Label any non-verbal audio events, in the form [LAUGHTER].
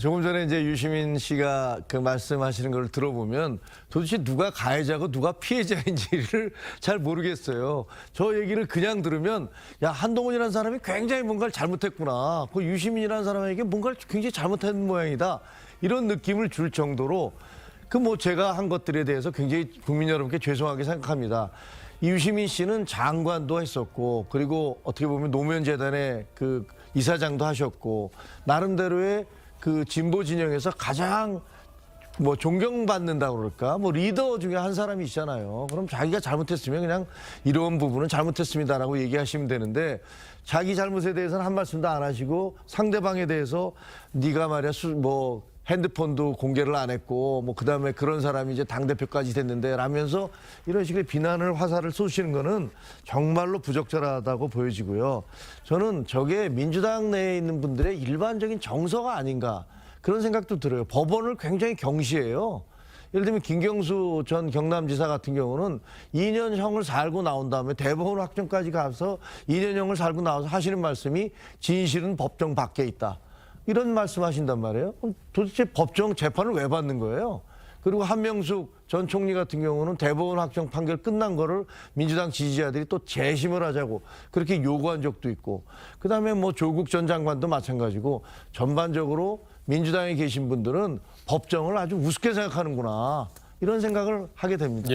조금 전에 이제 유시민 씨가 그 말씀하시는 걸 들어보면 도대체 누가 가해자고 누가 피해자인지를 [LAUGHS] 잘 모르겠어요. 저 얘기를 그냥 들으면 야 한동훈이라는 사람이 굉장히 뭔가를 잘못했구나. 그 유시민이라는 사람에게 뭔가를 굉장히 잘못한 모양이다. 이런 느낌을 줄 정도로 그 뭐 제가 한 것들에 대해서 굉장히 국민 여러분께 죄송하게 생각합니다. 이 유시민 씨는 장관도 했었고 그리고 어떻게 보면 노무현 재단의 그 이사장도 하셨고 나름대로의 그 진보 진영에서 가장 뭐 존경받는다 그럴까 뭐 리더 중에 한 사람이시잖아요. 그럼 자기가 잘못했으면 그냥 이런 부분은 잘못했습니다라고 얘기하시면 되는데 자기 잘못에 대해서는 한 말씀도 안 하시고 상대방에 대해서 네가 말이야 수, 뭐 핸드폰도 공개를 안 했고 뭐 그다음에 그런 사람이 이제 당 대표까지 됐는데 라면서 이런 식의 비난을 화살을 쏘시는 거는 정말로 부적절하다고 보여지고요. 저는 저게 민주당 내에 있는 분들의 일반적인 정서가 아닌가 그런 생각도 들어요. 법원을 굉장히 경시해요. 예를 들면 김경수 전 경남지사 같은 경우는 2년형을 살고 나온 다음에 대법원 확정까지 가서 2년형을 살고 나와서 하시는 말씀이 진실은 법정 밖에 있다. 이런 말씀하신단 말이에요. 도대체 법정 재판을 왜 받는 거예요? 그리고 한명숙 전 총리 같은 경우는 대법원 확정 판결 끝난 거를 민주당 지지자들이 또 재심을 하자고 그렇게 요구한 적도 있고 그다음에 뭐 조국 전 장관도 마찬가지고 전반적으로 민주당에 계신 분들은 법정을 아주 우습게 생각하는구나 이런 생각을 하게 됩니다. 예,